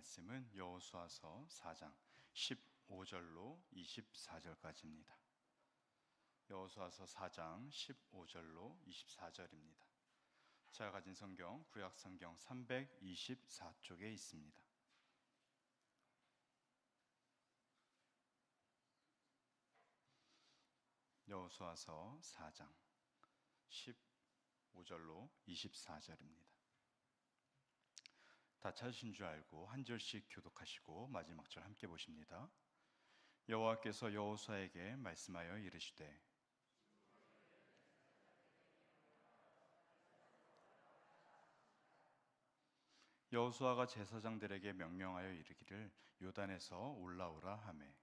말씀은 여호수아서 4장 15절로 24절까지입니다. 여호수아서 4장 15절로 24절입니다. 제가 가진 성경 구약 성경 324쪽에 있습니다. 여호수아서 4장 15절로 24절입니다. 다 찾으신 줄 알고 한 절씩 교독하시고 마지막 절 함께 보십니다. 여호와께서 여호수아에게 말씀하여 이르시되 여호수아가 제사장들에게 명령하여 이르기를 요단에서 올라오라 하매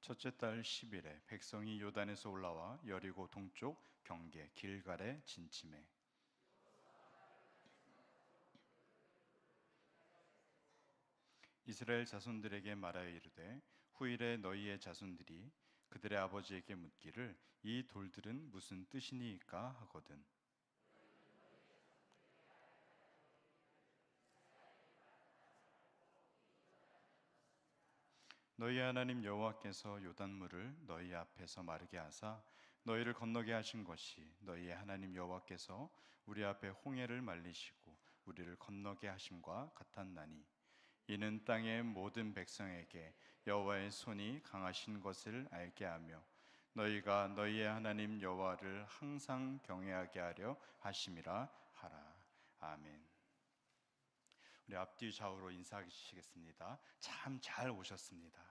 첫째 달 10일에 백성이 요단에서 올라와 여리고 동쪽 경계 길갈에 진침해 이스라엘 자손들에게 말하여 이르되 후일에 너희의 자손들이 그들의 아버지에게 묻기를 이 돌들은 무슨 뜻이니까? 하거든 너희 하나님 여호와께서 요단물을 너희 앞에서 마르게 하사 너희를 건너게 하신 것이 너희의 하나님 여호와께서 우리 앞에 홍해를 말리시고 우리를 건너게 하심과 같았나니 이는 땅의 모든 백성에게 여호와의 손이 강하신 것을 알게 하며 너희가 너희의 하나님 여호와를 항상 경외하게 하려 하심이라 하라 아멘. 우리 앞뒤 좌우로 인사하시겠습니다. 참 잘 오셨습니다.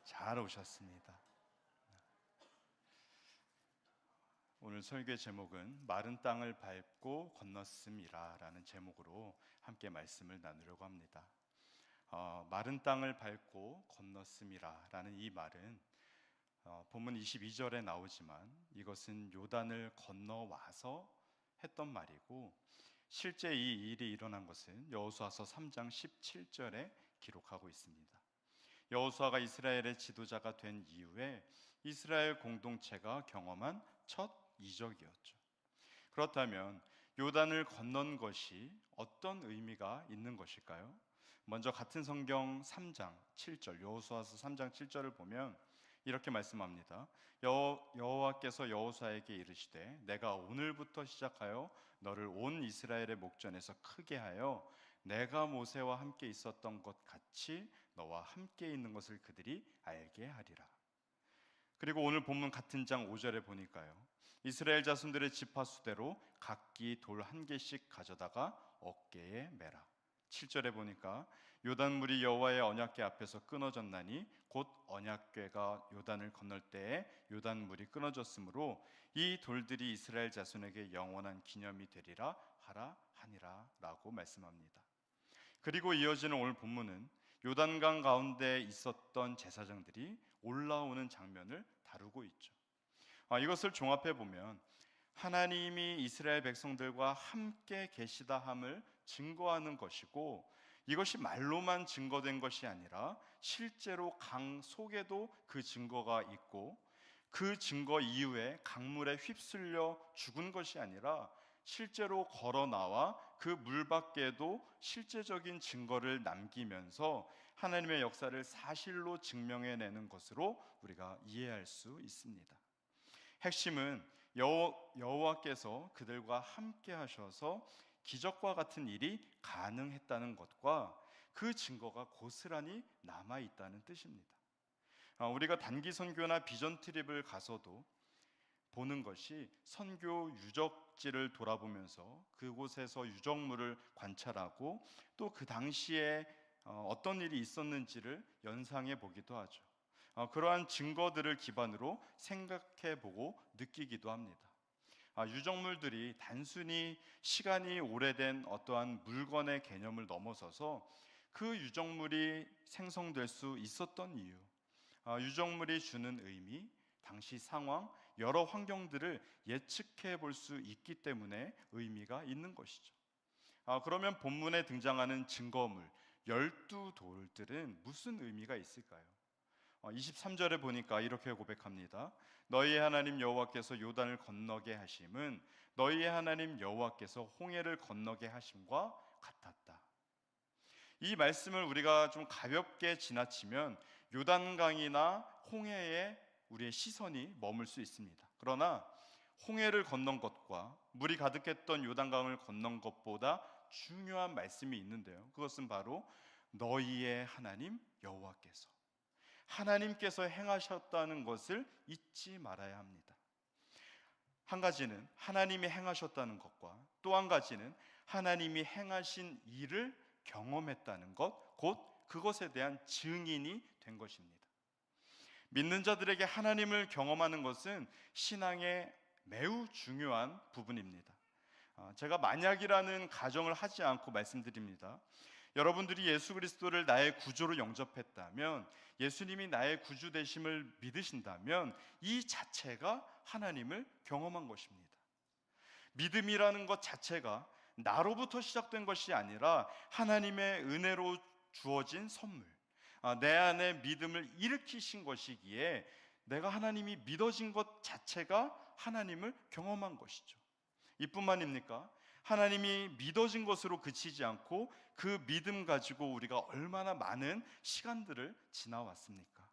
아, 잘 오셨습니다. 오늘 설교 제목은 마른 땅을 밟고 건넜음이라라는 제목으로 함께 말씀을 나누려고 합니다. 어, 마른 땅을 밟고 건넜음이라라는 이 말은 어, 본문 22절에 나오지만 이것은 요단을 건너와서 했던 말이고 실제 이 일이 일어난 것은 여호수아서 3장 17절에 기록하고 있습니다. 여호수아가 이스라엘의 지도자가 된 이후에 이스라엘 공동체가 경험한 첫 이적이었죠. 그렇다면 요단을 건넌 것이 어떤 의미가 있는 것일까요? 먼저 같은 성경 3장 7절 여호수아서 3장 7절을 보면 이렇게 말씀합니다. 여호, 여호와께서 여호수아에게 이르시되 내가 오늘부터 시작하여 너를 온 이스라엘의 목전에서 크게 하여 내가 모세와 함께 있었던 것 같이 너와 함께 있는 것을 그들이 알게 하리라. 그리고 오늘 본문 같은 장 5절에 보니까요. 이스라엘 자손들의 지파 수대로 각기 돌 한 개씩 가져다가 어깨에 매라. 7절에 보니까 요단물이 여호와의 언약궤 앞에서 끊어졌나니 곧 언약궤가 요단을 건널 때에 요단물이 끊어졌으므로 이 돌들이 이스라엘 자손에게 영원한 기념이 되리라 하라 하니라라고 말씀합니다. 그리고 이어지는 오늘 본문은 요단강 가운데 있었던 제사장들이 올라오는 장면을 다루고 있죠. 아, 이것을 종합해 보면 하나님이 이스라엘 백성들과 함께 계시다 함을 증거하는 것이고 이것이 말로만 증거된 것이 아니라 실제로 강 속에도 그 증거가 있고 그 증거 이후에 강물에 휩쓸려 죽은 것이 아니라 실제로 걸어 나와 그 물 밖에도 실제적인 증거를 남기면서 하나님의 역사를 사실로 증명해내는 것으로 우리가 이해할 수 있습니다. 핵심은 여호, 여호와께서 그들과 함께 하셔서 기적과 같은 일이 가능했다는 것과 그 증거가 고스란히 남아 있다는 뜻입니다. 아, 우리가 단기 선교나 비전 트립을 가서도 보는 것이 선교 유적지를 돌아보면서 그곳에서 유적물을 관찰하고 또 그 당시에 어, 어떤 일이 있었는지를 연상해 보기도 하죠. 어, 그러한 증거들을 기반으로 생각해 보고 느끼기도 합니다. 아, 유적물들이 단순히 시간이 오래된 어떠한 물건의 개념을 넘어서서 그 유적물이 생성될 수 있었던 이유, 아, 유적물이 주는 의미, 당시 상황, 여러 환경들을 예측해 볼 수 있기 때문에 의미가 있는 것이죠. 아, 그러면 본문에 등장하는 증거물, 열두 돌들은 무슨 의미가 있을까요? 어, 23절에 보니까 이렇게 고백합니다. 너희의 하나님 여호와께서 요단을 건너게 하심은 너희의 하나님 여호와께서 홍해를 건너게 하심과 같았다. 이 말씀을 우리가 좀 가볍게 지나치면 요단강이나 홍해에 우리의 시선이 머물 수 있습니다. 그러나 홍해를 건넌 것과 물이 가득했던 요단강을 건넌 것보다 중요한 말씀이 있는데요. 그것은 바로 너희의 하나님 여호와께서 하나님께서 행하셨다는 것을 잊지 말아야 합니다. 한 가지는 하나님이 행하셨다는 것과 또 한 가지는 하나님이 행하신 일을 경험했다는 것, 곧 그것에 대한 증인이 된 것입니다. 믿는 자들에게 하나님을 경험하는 것은 신앙의 매우 중요한 부분입니다. 아, 제가 만약이라는 가정을 하지 않고 말씀드립니다. 여러분들이 예수 그리스도를 나의 구조로 영접했다면 예수님이 나의 구주 되심을 믿으신다면 이 자체가 하나님을 경험한 것입니다. 믿음이라는 것 자체가 나로부터 시작된 것이 아니라 하나님의 은혜로 주어진 선물. 아, 내 안에 믿음을 일으키신 것이기에 내가 하나님이 믿어진 것 자체가 하나님을 경험한 것이죠. 이뿐만입니까? 하나님이 믿어진 것으로 그치지 않고 그 믿음 가지고 우리가 얼마나 많은 시간들을 지나왔습니까?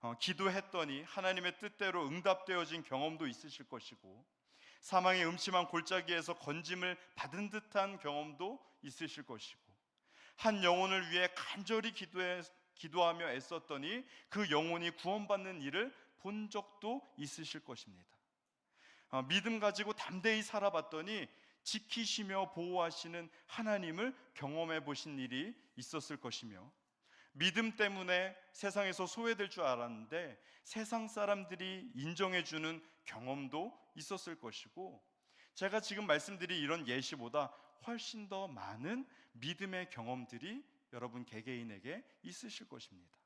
어, 기도했더니 하나님의 뜻대로 응답되어진 경험도 있으실 것이고 사망의 음침한 골짜기에서 건짐을 받은 듯한 경험도 있으실 것이고 한 영혼을 위해 간절히 기도해, 기도하며 애썼더니 그 영혼이 구원받는 일을 본 적도 있으실 것입니다. 어, 믿음 가지고 담대히 살아봤더니 지키시며 보호하시는 하나님을 경험해 보신 일이 있었을 것이며 믿음 때문에 세상에서 소외될 줄 알았는데 세상 사람들이 인정해 주는 경험도 있었을 것이고 제가 지금 말씀드린 이런 예시보다 훨씬 더 많은 믿음의 경험들이 여러분 개개인에게 있으실 것입니다.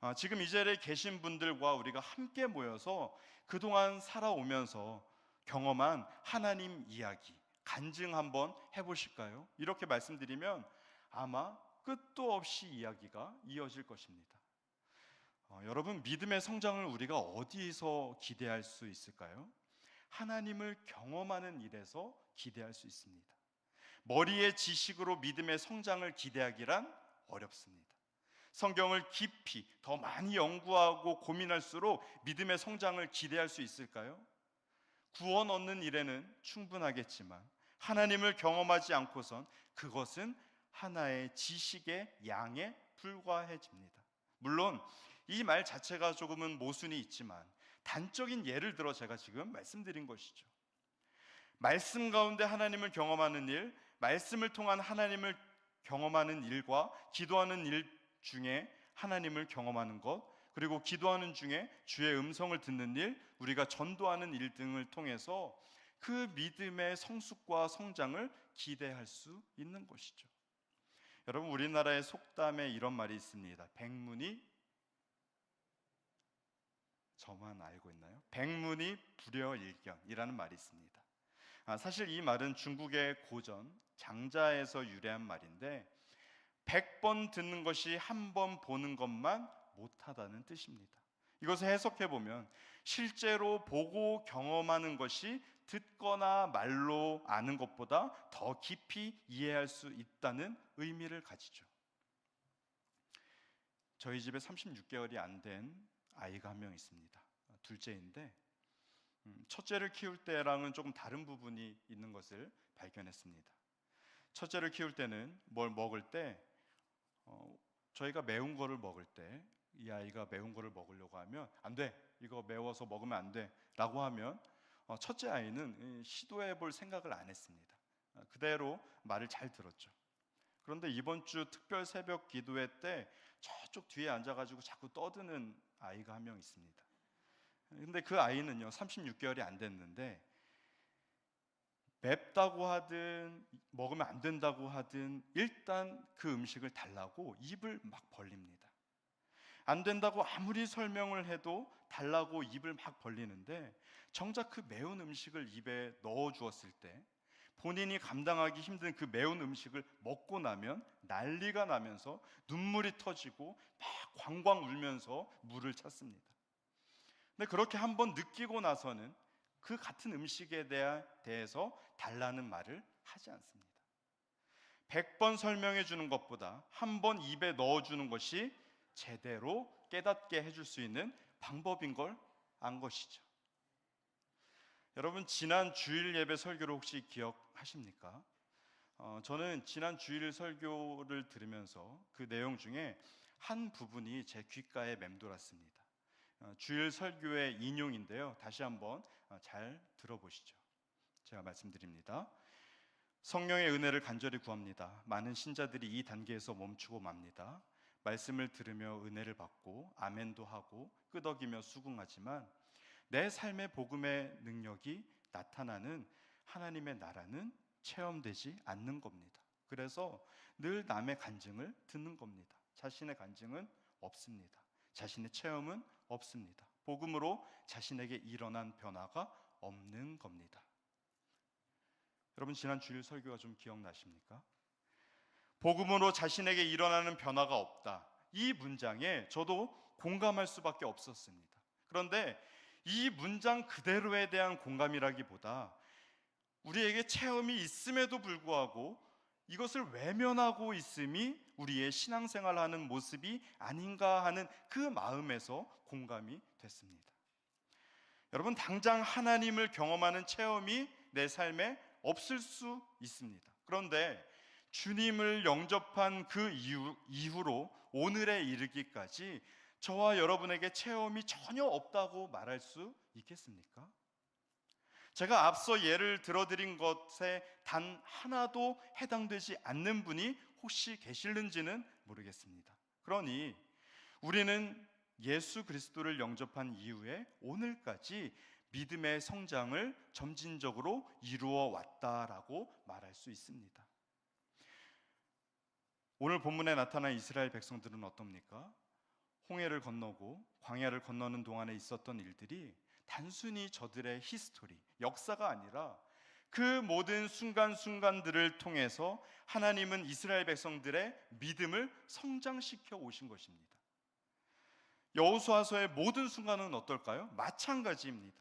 아, 지금 이 자리에 계신 분들과 우리가 함께 모여서 그동안 살아오면서 경험한 하나님 이야기 간증 한번 해보실까요? 이렇게 말씀드리면 아마 끝도 없이 이야기가 이어질 것입니다. 어, 여러분 믿음의 성장을 우리가 어디서 기대할 수 있을까요? 하나님을 경험하는 일에서 기대할 수 있습니다. 머리의 지식으로 믿음의 성장을 기대하기란 어렵습니다. 성경을 깊이 더 많이 연구하고 고민할수록 믿음의 성장을 기대할 수 있을까요? 구원 얻는 일에는 충분하겠지만 하나님을 경험하지 않고선 그것은 하나의 지식의 양에 불과해집니다. 물론 이 말 자체가 조금은 모순이 있지만 단적인 예를 들어 제가 지금 말씀드린 것이죠. 말씀 가운데 하나님을 경험하는 일, 말씀을 통한 하나님을 경험하는 일과 기도하는 일 중에 하나님을 경험하는 것, 그리고 기도하는 중에 주의 음성을 듣는 일, 우리가 전도하는 일 등을 통해서 그 믿음의 성숙과 성장을 기대할 수 있는 것이죠. 여러분 우리나라의 속담에 이런 말이 있습니다. 백문이 저만 알고 있나요? 백문이 불여일견이라는 말이 있습니다. 아, 사실 이 말은 중국의 고전 장자에서 유래한 말인데 100번 듣는 것이 한 번 보는 것만 못하다는 뜻입니다. 이것을 해석해 보면 실제로 보고 경험하는 것이 듣거나 말로 아는 것보다 더 깊이 이해할 수 있다는 의미를 가지죠. 저희 집에 36개월이 안 된 아이가 한 명 있습니다. 둘째인데 음, 첫째를 키울 때랑은 조금 다른 부분이 있는 것을 발견했습니다. 첫째를 키울 때는 뭘 먹을 때 어, 저희가 매운 거를 먹을 때 이 아이가 매운 거를 먹으려고 하면 안 돼. 이거 매워서 먹으면 안 돼. 라고 하면 어, 첫째 아이는 시도해 볼 생각을 안 했습니다. 어, 그대로 말을 잘 들었죠. 그런데 이번 주 특별 새벽 기도회 때 저쪽 뒤에 앉아가지고 자꾸 떠드는 아이가 한 명 있습니다. 근데 그 아이는요, 36개월이 안 됐는데, 맵다고 하든, 먹으면 안 된다고 하든, 일단 그 음식을 달라고 입을 막 벌립니다. 안 된다고 아무리 설명을 해도 달라고 입을 막 벌리는데 정작 그 매운 음식을 입에 넣어 주었을 때 본인이 감당하기 힘든 그 매운 음식을 먹고 나면 난리가 나면서 눈물이 터지고 막 광광 울면서 물을 찾습니다. 근데 그렇게 한번 느끼고 나서는 그 같은 음식에 대해서 달라는 말을 하지 않습니다. 100번 설명해 주는 것보다 한 번 입에 넣어 주는 것이 제대로 깨닫게 해줄 수 있는 방법인 걸 안 것이죠. 여러분 지난 주일 예배 설교를 혹시 기억하십니까? 어, 저는 지난 주일 설교를 들으면서 그 내용 중에 한 부분이 제 귓가에 맴돌았습니다. 어, 주일 설교의 인용인데요. 다시 한번 어, 잘 들어보시죠. 제가 말씀드립니다. 성령의 은혜를 간절히 구합니다. 많은 신자들이 이 단계에서 멈추고 맙니다. 말씀을 들으며 은혜를 받고 아멘도 하고 끄덕이며 수긍하지만 내 삶의 복음의 능력이 나타나는 하나님의 나라는 체험되지 않는 겁니다. 그래서 늘 남의 간증을 듣는 겁니다. 자신의 간증은 없습니다. 자신의 체험은 없습니다. 복음으로 자신에게 일어난 변화가 없는 겁니다. 여러분 지난 주일 설교가 좀 기억나십니까? 복음으로 자신에게 일어나는 변화가 없다. 이 문장에 저도 공감할 수밖에 없었습니다. 그런데 이 문장 그대로에 대한 공감이라기보다 우리에게 체험이 있음에도 불구하고 이것을 외면하고 있음이 우리의 신앙생활하는 모습이 아닌가 하는 그 마음에서 공감이 됐습니다. 여러분 당장 하나님을 경험하는 체험이 내 삶에 없을 수 있습니다. 그런데 주님을 영접한 그 이후, 이후로 오늘에 이르기까지 저와 여러분에게 체험이 전혀 없다고 말할 수 있겠습니까? 제가 앞서 예를 들어드린 것에 단 하나도 해당되지 않는 분이 혹시 계실는지는 모르겠습니다. 그러니 우리는 예수 그리스도를 영접한 이후에 오늘까지 믿음의 성장을 점진적으로 이루어 왔다라고 말할 수 있습니다. 오늘 본문에 나타난 이스라엘 백성들은 어떻습니까? 홍해를 건너고 광야를 건너는 동안에 있었던 일들이 단순히 저들의 히스토리, 역사가 아니라 그 모든 순간순간들을 통해서 하나님은 이스라엘 백성들의 믿음을 성장시켜 오신 것입니다. 여호수아서의 모든 순간은 어떨까요? 마찬가지입니다.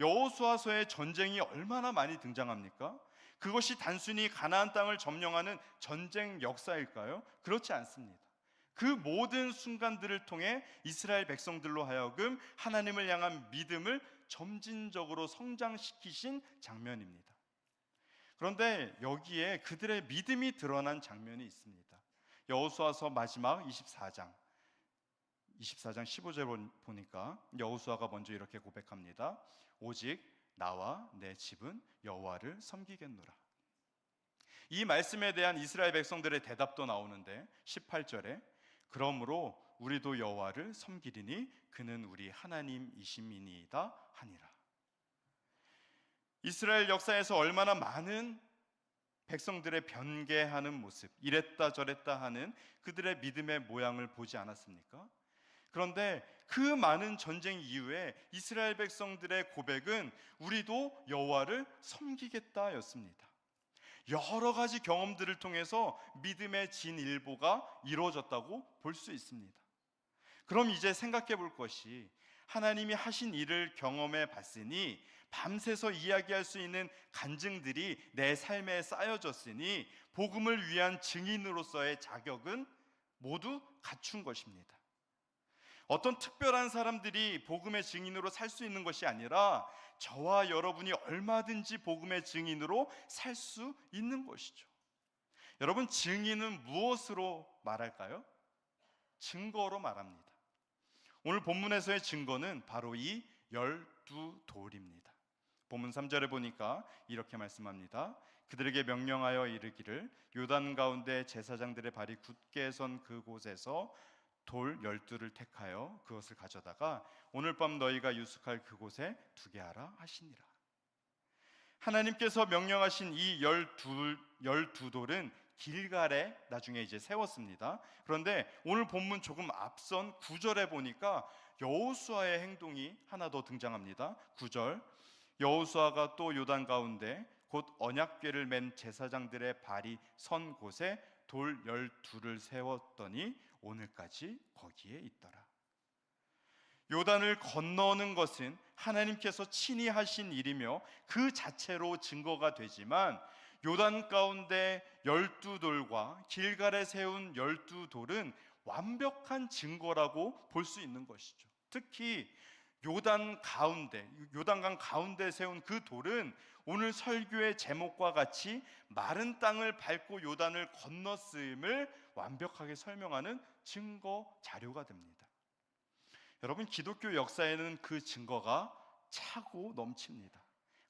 여호수아서의 전쟁이 얼마나 많이 등장합니까? 그것이 단순히 가나안 땅을 점령하는 전쟁 역사일까요? 그렇지 않습니다. 그 모든 순간들을 통해 이스라엘 백성들로 하여금 하나님을 향한 믿음을 점진적으로 성장시키신 장면입니다. 그런데 여기에 그들의 믿음이 드러난 장면이 있습니다. 여호수아서 마지막 24장 24장 15절 보니까 여호수아가 먼저 이렇게 고백합니다. 오직 나와 내 집은 여호와를 섬기겠노라. 이 말씀에 대한 이스라엘 백성들의 대답도 나오는데 18절에 그러므로 우리도 여호와를 섬기리니 그는 우리 하나님이심이니이다 하니라. 이스라엘 역사에서 얼마나 많은 백성들의 변개하는 모습, 이랬다 저랬다 하는 그들의 믿음의 모양을 보지 않았습니까? 그런데 그 많은 전쟁 이후에 이스라엘 백성들의 고백은 우리도 여호와를 섬기겠다였습니다. 여러 가지 경험들을 통해서 믿음의 진일보가 이루어졌다고 볼 수 있습니다. 그럼 이제 생각해 볼 것이 하나님이 하신 일을 경험해 봤으니 밤새서 이야기할 수 있는 간증들이 내 삶에 쌓여졌으니 복음을 위한 증인으로서의 자격은 모두 갖춘 것입니다. 어떤 특별한 사람들이 복음의 증인으로 살 수 있는 것이 아니라 저와 여러분이 얼마든지 복음의 증인으로 살 수 있는 것이죠. 여러분, 증인은 무엇으로 말할까요? 증거로 말합니다. 오늘 본문에서의 증거는 바로 이 열두 돌입니다. 본문 3절에 보니까 이렇게 말씀합니다. 그들에게 명령하여 이르기를 요단 가운데 제사장들의 발이 굳게 선 그곳에서 돌 열두를 택하여 그것을 가져다가 오늘 밤 너희가 유숙할 그곳에 두게 하라 하시니라. 하나님께서 명령하신 이 열두 열두 돌은 길갈에 나중에 이제 세웠습니다. 그런데 오늘 본문 조금 앞선 9절에 보니까 여호수아의 행동이 하나 더 등장합니다. 9절 여호수아가 또 요단 가운데 곧 언약궤를 맨 제사장들의 발이 선 곳에 돌 열두를 세웠더니 오늘까지 거기에 있더라. 요단을 건너는 것은 하나님께서 친히 하신 일이며 그 자체로 증거가 되지만 요단 가운데 열두 돌과 길갈에 세운 열두 돌은 완벽한 증거라고 볼 수 있는 것이죠. 특히 요단 가운데 요단강 가운데 세운 그 돌은 오늘 설교의 제목과 같이 마른 땅을 밟고 요단을 건넜음을 완벽하게 설명하는 증거 자료가 됩니다. 여러분 기독교 역사에는 그 증거가 차고 넘칩니다.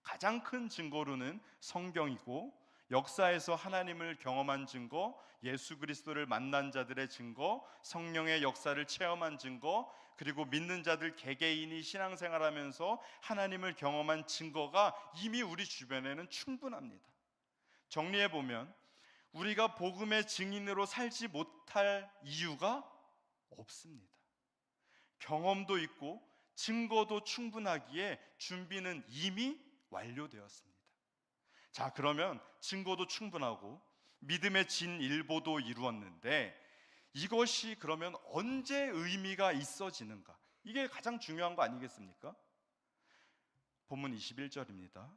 가장 큰 증거로는 성경이고 역사에서 하나님을 경험한 증거, 예수 그리스도를 만난 자들의 증거, 성령의 역사를 체험한 증거, 그리고 믿는 자들 개개인이 신앙생활하면서 하나님을 경험한 증거가 이미 우리 주변에는 충분합니다. 정리해 보면 우리가 복음의 증인으로 살지 못할 이유가 없습니다. 경험도 있고 증거도 충분하기에 준비는 이미 완료되었습니다. 자, 그러면 증거도 충분하고 믿음의 진일보도 이루었는데 이것이 그러면 언제 의미가 있어지는가? 이게 가장 중요한 거 아니겠습니까? 본문 21절입니다.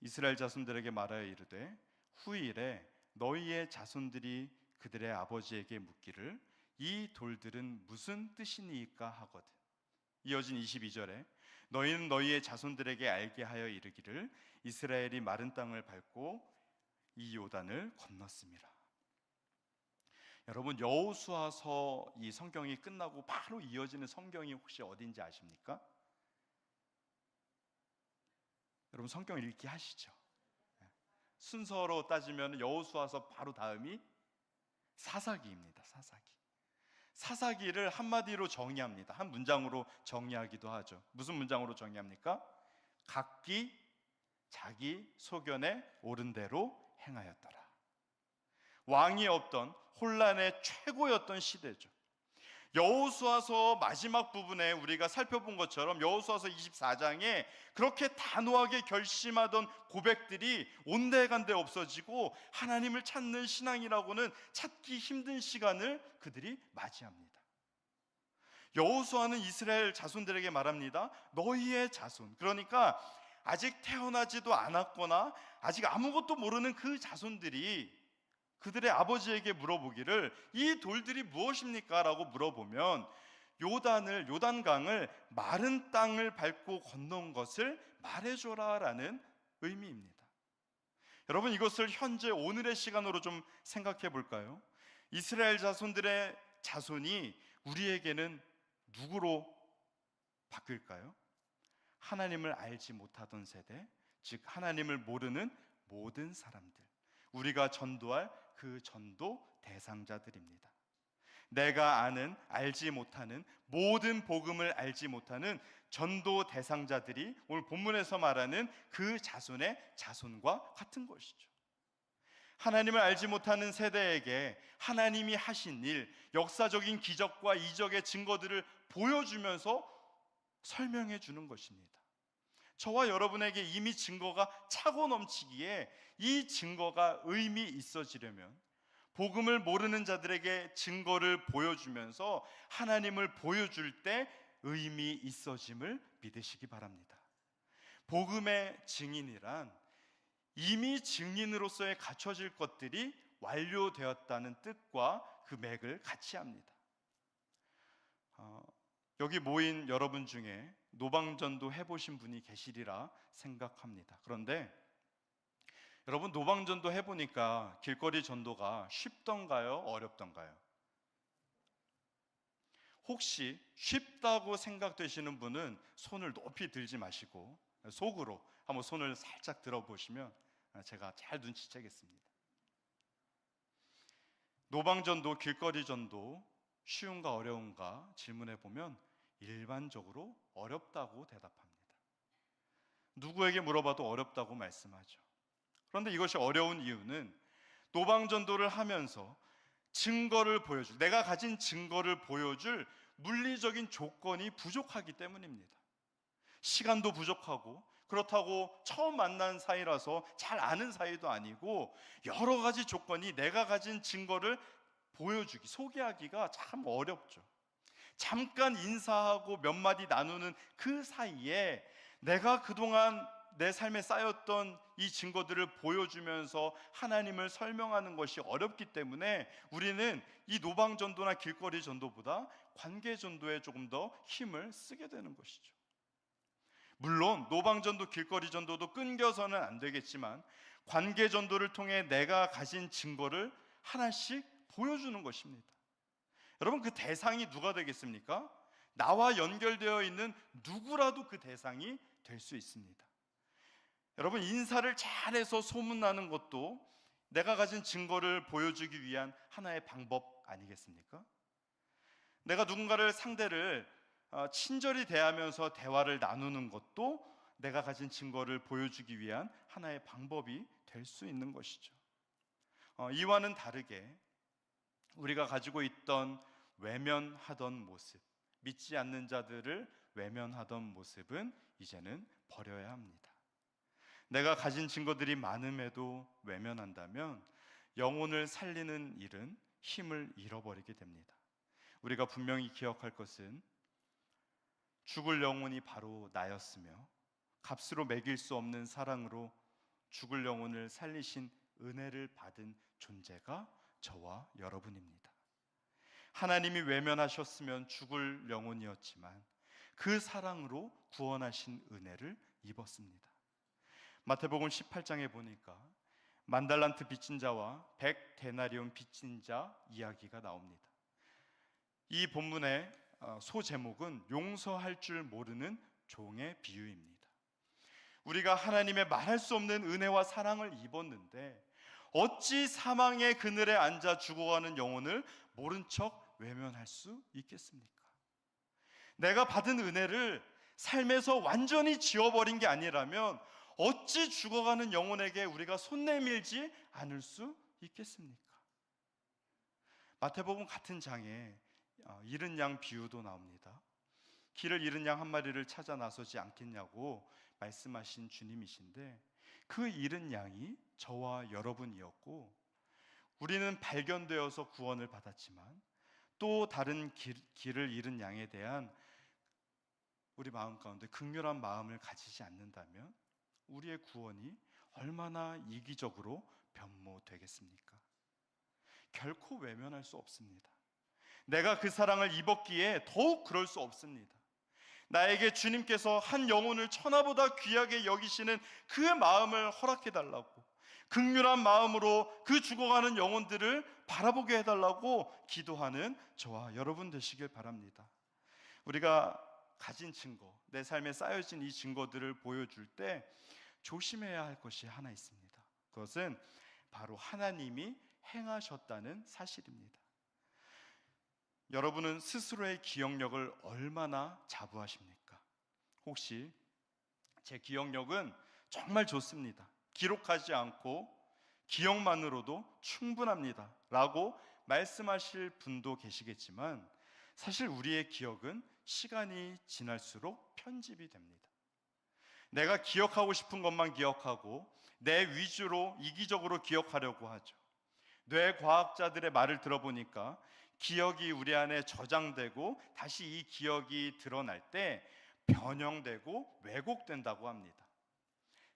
이스라엘 자손들에게 말하여 이르되 후일에 너희의 자손들이 그들의 아버지에게 묻기를 이 돌들은 무슨 뜻이니까 하거든. 이어진 22절에 너희는 너희의 자손들에게 알게 하여 이르기를 이스라엘이 마른 땅을 밟고 이 요단을 건넜습니다. 여러분 여호수아서 이 성경이 끝나고 바로 이어지는 성경이 혹시 어딘지 아십니까? 여러분 성경 읽기 하시죠. 순서로 따지면 여호수아서 바로 다음이 사사기입니다. 사사기. 사사기를 한마디로 정의합니다. 한 문장으로 정의하기도 하죠. 무슨 문장으로 정의합니까? 각기 자기 소견에 옳은 대로 행하였더라. 왕이 없던 혼란의 최고였던 시대죠. 여호수아서 마지막 부분에 우리가 살펴본 것처럼 여호수아서 24장에 그렇게 단호하게 결심하던 고백들이 온데간데 없어지고 하나님을 찾는 신앙이라고는 찾기 힘든 시간을 그들이 맞이합니다. 여호수아는 이스라엘 자손들에게 말합니다. 너희의 자손. 그러니까 아직 태어나지도 않았거나 아직 아무것도 모르는 그 자손들이 그들의 아버지에게 물어보기를 이 돌들이 무엇입니까? 라고 물어보면 요단을 요단강을 마른 땅을 밟고 건넌 것을 말해줘라라는 의미입니다. 여러분 이것을 현재 오늘의 시간으로 좀 생각해 볼까요? 이스라엘 자손들의 자손이 우리에게는 누구로 바뀔까요? 하나님을 알지 못하던 세대, 즉 하나님을 모르는 모든 사람들. 우리가 전도할 그 전도 대상자들입니다. 내가 아는 알지 못하는 모든 복음을 알지 못하는 전도 대상자들이 오늘 본문에서 말하는 그 자손의 자손과 같은 것이죠. 하나님을 알지 못하는 세대에게 하나님이 하신 일, 역사적인 기적과 이적의 증거들을 보여주면서 설명해 주는 것입니다. 저와 여러분에게 이미 증거가 차고 넘치기에 이 증거가 의미 있어지려면 복음을 모르는 자들에게 증거를 보여주면서 하나님을 보여줄 때 의미 있어짐을 믿으시기 바랍니다. 복음의 증인이란 이미 증인으로서의 갖춰질 것들이 완료되었다는 뜻과 그 맥을 같이 합니다. 어, 여기 모인 여러분 중에 노방전도 해보신 분이 계시리라 생각합니다. 그런데 여러분 노방전도 해보니까 길거리 전도가 쉽던가요? 어렵던가요? 혹시 쉽다고 생각되시는 분은 손을 높이 들지 마시고 속으로 한번 손을 살짝 들어보시면 제가 잘 눈치채겠습니다. 노방전도, 길거리 전도 쉬운가 어려운가 질문해 보면 일반적으로 어렵다고 대답합니다. 누구에게 물어봐도 어렵다고 말씀하죠. 그런데 이것이 어려운 이유는 노방전도를 하면서 증거를 보여줄, 내가 가진 증거를 보여줄 물리적인 조건이 부족하기 때문입니다. 시간도 부족하고, 그렇다고 처음 만난 사이라서 잘 아는 사이도 아니고 여러 가지 조건이 내가 가진 증거를 보여주기, 소개하기가 참 어렵죠. 잠깐 인사하고 몇 마디 나누는 그 사이에 내가 그동안 내 삶에 쌓였던 이 증거들을 보여주면서 하나님을 설명하는 것이 어렵기 때문에 우리는 이 노방 전도나 길거리 전도보다 관계 전도에 조금 더 힘을 쓰게 되는 것이죠. 물론 노방 전도, 길거리 전도도 끊겨서는 안 되겠지만 관계 전도를 통해 내가 가진 증거를 하나씩 보여주는 것입니다. 여러분 그 대상이 누가 되겠습니까? 나와 연결되어 있는 누구라도 그 대상이 될 수 있습니다. 여러분 인사를 잘해서 소문나는 것도 내가 가진 증거를 보여주기 위한 하나의 방법 아니겠습니까? 내가 누군가를 상대를 어, 친절히 대하면서 대화를 나누는 것도 내가 가진 증거를 보여주기 위한 하나의 방법이 될 수 있는 것이죠. 어, 이와는 다르게 우리가 가지고 있던 외면하던 모습, 믿지 않는 자들을 외면하던 모습은 이제는 버려야 합니다. 내가 가진 증거들이 많음에도 외면한다면 영혼을 살리는 일은 힘을 잃어버리게 됩니다. 우리가 분명히 기억할 것은 죽을 영혼이 바로 나였으며 값으로 매길 수 없는 사랑으로 죽을 영혼을 살리신 은혜를 받은 존재가 저와 여러분입니다. 하나님이 외면하셨으면 죽을 영혼이었지만 그 사랑으로 구원하신 은혜를 입었습니다. 마태복음 18장에 보니까 만달란트 빚진 자와 백 데나리온 빚진 자 이야기가 나옵니다. 이 본문의 어, 소 제목은 용서할 줄 모르는 종의 비유입니다. 우리가 하나님의 말할 수 없는 은혜와 사랑을 입었는데 어찌 사망의 그늘에 앉아 죽어가는 영혼을 모른 척 외면할 수 있겠습니까? 내가 받은 은혜를 삶에서 완전히 지워버린 게 아니라면 어찌 죽어가는 영혼에게 우리가 손 내밀지 않을 수 있겠습니까? 마태복음 같은 장에 어, 잃은 양 비유도 나옵니다. 길을 잃은 양 한 마리를 찾아 나서지 않겠냐고 말씀하신 주님이신데 그 잃은 양이 저와 여러분이었고 우리는 발견되어서 구원을 받았지만 또 다른 길, 길을 잃은 양에 대한 우리 마음 가운데 극렬한 마음을 가지지 않는다면 우리의 구원이 얼마나 이기적으로 변모되겠습니까? 결코 외면할 수 없습니다. 내가 그 사랑을 입었기에 더욱 그럴 수 없습니다. 나에게 주님께서 한 영혼을 천하보다 귀하게 여기시는 그 마음을 허락해 달라고 극률한 마음으로 그 죽어가는 영혼들을 바라보게 해달라고 기도하는 저와 여러분 되시길 바랍니다. 우리가 가진 증거, 내 삶에 쌓여진 이 증거들을 보여줄 때 조심해야 할 것이 하나 있습니다. 그것은 바로 하나님이 행하셨다는 사실입니다. 여러분은 스스로의 기억력을 얼마나 자부하십니까? 혹시 제 기억력은 정말 좋습니다. 기록하지 않고 기억만으로도 충분합니다. 라고 말씀하실 분도 계시겠지만 사실 우리의 기억은 시간이 지날수록 편집이 됩니다. 내가 기억하고 싶은 것만 기억하고 내 위주로 이기적으로 기억하려고 하죠. 뇌 과학자들의 말을 들어보니까 기억이 우리 안에 저장되고 다시 이 기억이 드러날 때 변형되고 왜곡된다고 합니다.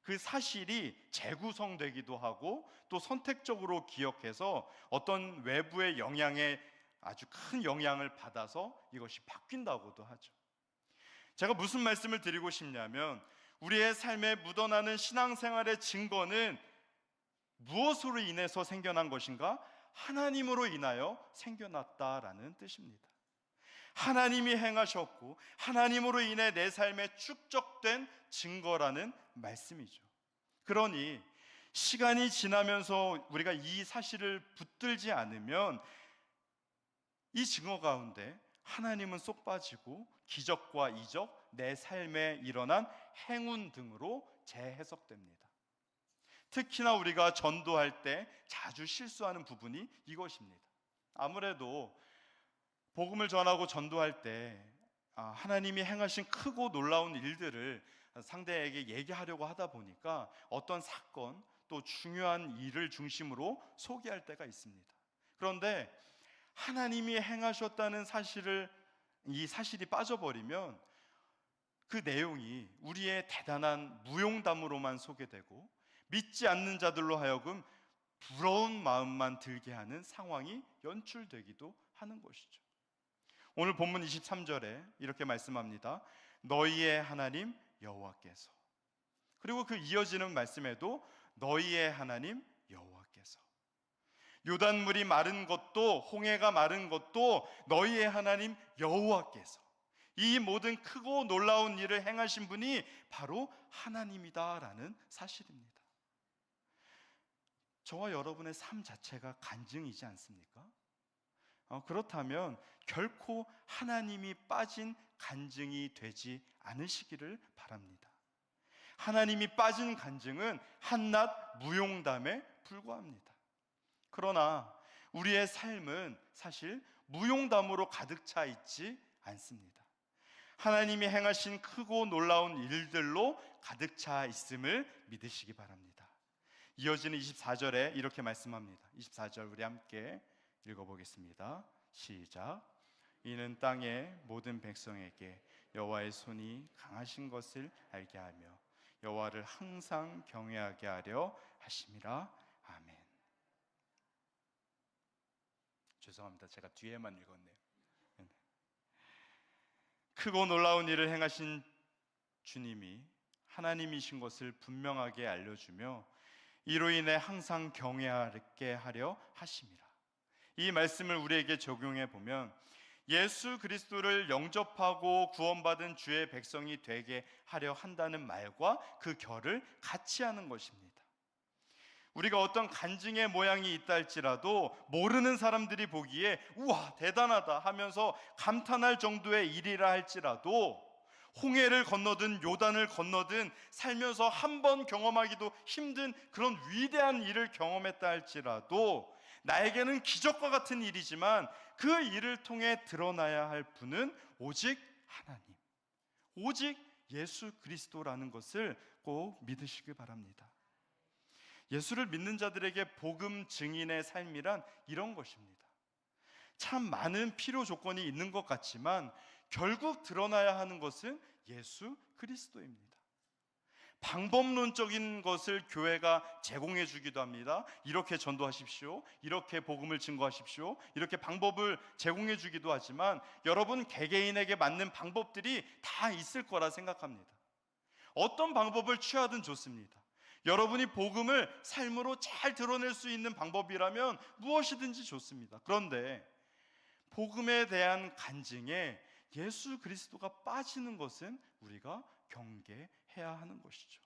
그 사실이 재구성되기도 하고 또 선택적으로 기억해서 어떤 외부의 영향에 아주 큰 영향을 받아서 이것이 바뀐다고도 하죠. 제가 무슨 말씀을 드리고 싶냐면 우리의 삶에 묻어나는 신앙생활의 증거는 무엇으로 인해서 생겨난 것인가? 하나님으로 인하여 생겨났다라는 뜻입니다. 하나님이 행하셨고 하나님으로 인해 내 삶에 축적된 증거라는 말씀이죠. 그러니 시간이 지나면서 우리가 이 사실을 붙들지 않으면 이 증거 가운데 하나님은 쏙 빠지고 기적과 이적, 내 삶에 일어난 행운 등으로 재해석됩니다. 특히나 우리가 전도할 때 자주 실수하는 부분이 이것입니다. 아무래도 복음을 전하고 전도할 때 아, 하나님이 행하신 크고 놀라운 일들을 상대에게 얘기하려고 하다 보니까 어떤 사건 또 중요한 일을 중심으로 소개할 때가 있습니다. 그런데 하나님이 행하셨다는 사실을 이 사실이 빠져버리면 그 내용이 우리의 대단한 무용담으로만 소개되고 믿지 않는 자들로 하여금 부러운 마음만 들게 하는 상황이 연출되기도 하는 것이죠. 오늘 본문 23절에 이렇게 말씀합니다. 너희의 하나님 여호와께서 그리고 그 이어지는 말씀에도 너희의 하나님 여호와께서 요단물이 마른 것도 홍해가 마른 것도 너희의 하나님 여호와께서 이 모든 크고 놀라운 일을 행하신 분이 바로 하나님이다라는 사실입니다. 저와 여러분의 삶 자체가 간증이지 않습니까? 어, 그렇다면 결코 하나님이 빠진 간증이 되지 않으시기를 바랍니다. 하나님이 빠진 간증은 한낱 무용담에 불과합니다. 그러나 우리의 삶은 사실 무용담으로 가득 차 있지 않습니다. 하나님이 행하신 크고 놀라운 일들로 가득 차 있음을 믿으시기 바랍니다. 이어지는 24절에 이렇게 말씀합니다. 24절 우리 함께 읽어보겠습니다. 시작. 이는 땅의 모든 백성에게 여호와의 손이 강하신 것을 알게 하며 여호와를 항상 경외하게 하려 하심이라. 아멘. 죄송합니다. 제가 뒤에만 읽었네요. 네. 크고 놀라운 일을 행하신 주님이 하나님이신 것을 분명하게 알려주며 이로 인해 항상 경외하게 하려 하심이라. 이 말씀을 우리에게 적용해 보면 예수 그리스도를 영접하고 구원받은 주의 백성이 되게 하려 한다는 말과 그 결을 같이 하는 것입니다. 우리가 어떤 간증의 모양이 있다 할지라도 모르는 사람들이 보기에 우와 대단하다 하면서 감탄할 정도의 일이라 할지라도 홍해를 건너든 요단을 건너든 살면서 한 번 경험하기도 힘든 그런 위대한 일을 경험했다 할지라도 나에게는 기적과 같은 일이지만 그 일을 통해 드러나야 할 분은 오직 하나님, 오직 예수 그리스도라는 것을 꼭 믿으시기 바랍니다. 예수를 믿는 자들에게 복음 증인의 삶이란 이런 것입니다. 참 많은 필요 조건이 있는 것 같지만 결국 드러나야 하는 것은 예수 그리스도입니다. 방법론적인 것을 교회가 제공해 주기도 합니다. 이렇게 전도하십시오. 이렇게 복음을 증거하십시오. 이렇게 방법을 제공해 주기도 하지만 여러분 개개인에게 맞는 방법들이 다 있을 거라 생각합니다. 어떤 방법을 취하든 좋습니다. 여러분이 복음을 삶으로 잘 드러낼 수 있는 방법이라면 무엇이든지 좋습니다. 그런데 복음에 대한 간증에 예수 그리스도가 빠지는 것은 우리가 경계해야 하는 것이죠.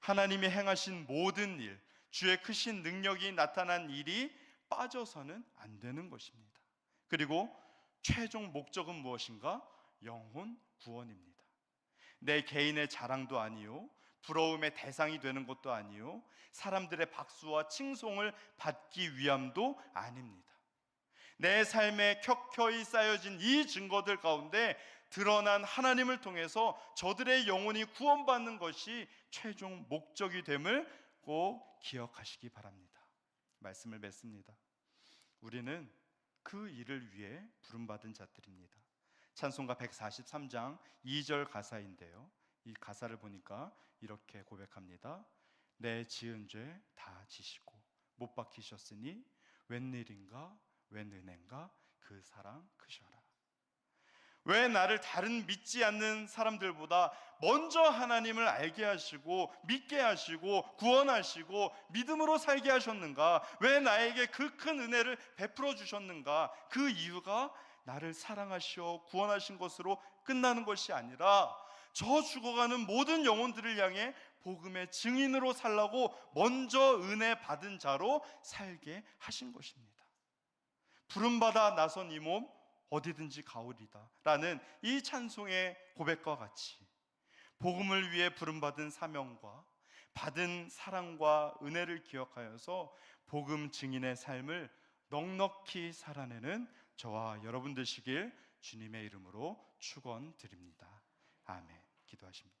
하나님이 행하신 모든 일, 주의 크신 능력이 나타난 일이 빠져서는 안 되는 것입니다. 그리고 최종 목적은 무엇인가? 영혼 구원입니다. 내 개인의 자랑도 아니요. 부러움의 대상이 되는 것도 아니요. 사람들의 박수와 칭송을 받기 위함도 아닙니다. 내 삶에 켜켜이 쌓여진 이 증거들 가운데 드러난 하나님을 통해서 저들의 영혼이 구원받는 것이 최종 목적이 됨을 꼭 기억하시기 바랍니다. 말씀을 맺습니다. 우리는 그 일을 위해 부름받은 자들입니다. 찬송가 143장 2절 가사인데요. 이 가사를 보니까 이렇게 고백합니다. 내 지은 죄 다 지시고 못 박히셨으니 웬일인가 웬 은혜인가 그 사랑 크셔라. 왜 나를 다른 믿지 않는 사람들보다 먼저 하나님을 알게 하시고 믿게 하시고 구원하시고 믿음으로 살게 하셨는가? 왜 나에게 그 큰 은혜를 베풀어 주셨는가? 그 이유가 나를 사랑하시어 구원하신 것으로 끝나는 것이 아니라 저 죽어가는 모든 영혼들을 향해 복음의 증인으로 살라고 먼저 은혜 받은 자로 살게 하신 것입니다. 부름받아 나선 이 몸 어디든지 가오리다 라는 이 찬송의 고백과 같이 복음을 위해 부름받은 사명과 받은 사랑과 은혜를 기억하여서 복음 증인의 삶을 넉넉히 살아내는 저와 여러분 되시길 주님의 이름으로 축원드립니다. 아멘. 기도하십니다.